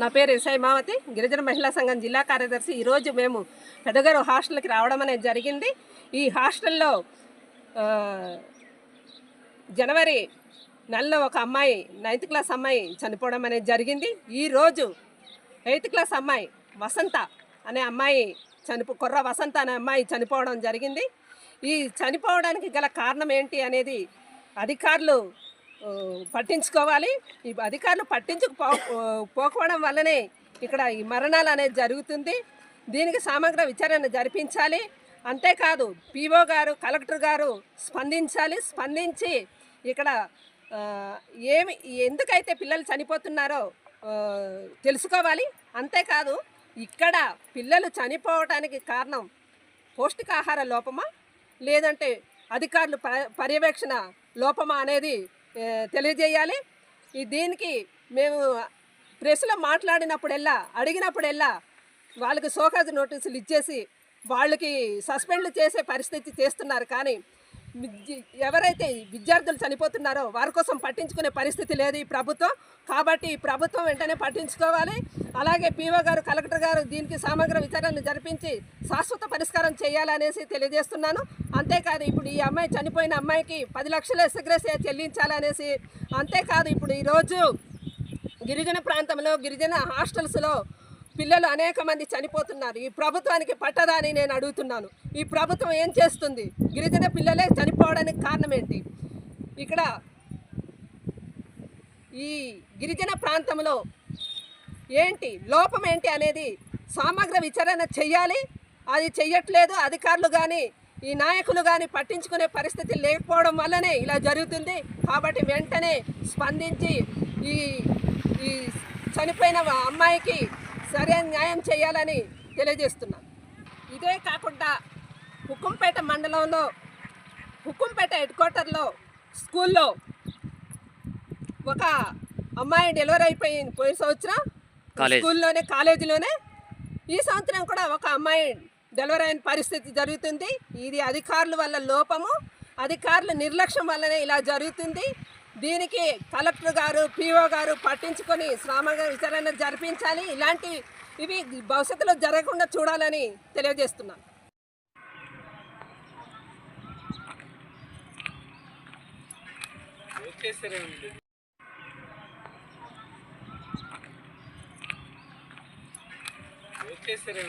నా పేరు ఎస్ఐ మావతి. గిరిజన మహిళా సంఘం జిల్లా కార్యదర్శి. ఈరోజు మేము పెద్దగారు హాస్టల్కి రావడం అనేది జరిగింది. ఈ హాస్టల్లో జనవరి నెలలో ఒక అమ్మాయి నైన్త్ క్లాస్ అమ్మాయి చనిపోవడం అనేది జరిగింది. ఈరోజు ఎయిత్ క్లాస్ అమ్మాయి వసంత అనే అమ్మాయి చనిపో కుర్ర వసంత అనే అమ్మాయి చనిపోవడం జరిగింది. ఈ చనిపోవడానికి గల కారణం ఏంటి అనేది అధికారులు పట్టించుకోవాలి. ఈ అధికారులు పట్టించుకుపో పోకపోవడం వల్లనే ఇక్కడ ఈ మరణాలు అనేది జరుగుతుంది. దీనికి సమగ్ర విచారణ జరిపించాలి. అంతేకాదు పీఓ గారు కలెక్టర్ గారు స్పందించాలి. స్పందించి ఇక్కడ ఏమి ఎందుకైతే పిల్లలు చనిపోతున్నారో తెలుసుకోవాలి. అంతేకాదు ఇక్కడ పిల్లలు చనిపోవటానికి కారణం పౌష్టికాహార లోపమా? లేదంటే అధికారులు ప- పర్యవేక్షణ లోపమా అనేది తెలియజేయాలి. ఈ దీనికి మేము ప్రెస్లో మాట్లాడినప్పుడెల్లా అడిగినప్పుడెల్లా వాళ్ళకి సోకాజ్ నోటీసులు ఇచ్చేసి వాళ్ళకి సస్పెండ్ చేసే పరిస్థితి చేస్తున్నారు. కానీ ఎవరైతే విద్యార్థులు చనిపోతున్నారో వారి కోసం పట్టించుకునే పరిస్థితి లేదు ఈ ప్రభుత్వం. కాబట్టి ఈ ప్రభుత్వం వెంటనే పట్టించుకోవాలి. అలాగే పీఓ గారు కలెక్టర్ గారు దీనికి సమగ్ర విచారణ జరిపించి శాశ్వత పరిష్కారం చేయాలనేసి తెలియజేస్తున్నాను. అంతేకాదు ఇప్పుడు ఈ అమ్మాయి చనిపోయిన అమ్మాయికి పది లక్షల ఎస్గ్రెస్ చెల్లించాలనేసి అంతేకాదు ఇప్పుడు ఈరోజు గిరిజన ప్రాంతంలో గిరిజన హాస్టల్స్లో పిల్లలు అనేక మంది చనిపోతున్నారు. ఈ ప్రభుత్వానికి పట్టదా అని నేను అడుగుతున్నాను. ఈ ప్రభుత్వం ఏం చేస్తుంది? గిరిజన పిల్లలే చనిపోవడానికి కారణం ఏంటి ఇక్కడ ఈ గిరిజన ప్రాంతంలో ఏంటి? లోపం ఏంటి అనేది సమగ్ర విచారణ చెయ్యాలి. అది చెయ్యట్లేదు. అధికారులు కానీ ఈ నాయకులు కానీ పట్టించుకునే పరిస్థితి లేకపోవడం వల్లనే ఇలా జరుగుతుంది. కాబట్టి వెంటనే స్పందించి ఈ ఈ చనిపోయిన అమ్మాయికి సరైన న్యాయం చేయాలని తెలియజేస్తున్నాను ఇదే కాకుండా హుకుంపేట మండలంలో హుకుంపేట హెడ్ క్వార్టర్లో స్కూల్లో ఒక అమ్మాయి డెలివరీ అయిపోయింది పోయిన సంవత్సరం. స్కూల్లోనే కాలేజీలోనే. ఈ సంవత్సరం కూడా ఒక అమ్మాయి డెలివరీ అయిన పరిస్థితి జరుగుతుంది. ఇది అధికారుల వల్ల లోపము. అధికారుల నిర్లక్ష్యం వల్లనే ఇలా జరుగుతుంది. దీనికి కలెక్టర్ గారు పిఓ గారు పట్టించుకొని శ్రామగా విచారణ జరిపించాలి. ఇలాంటి ఇవి భవిష్యత్తులో జరగకుండా చూడాలని తెలియజేస్తున్నాను. చేస్తారే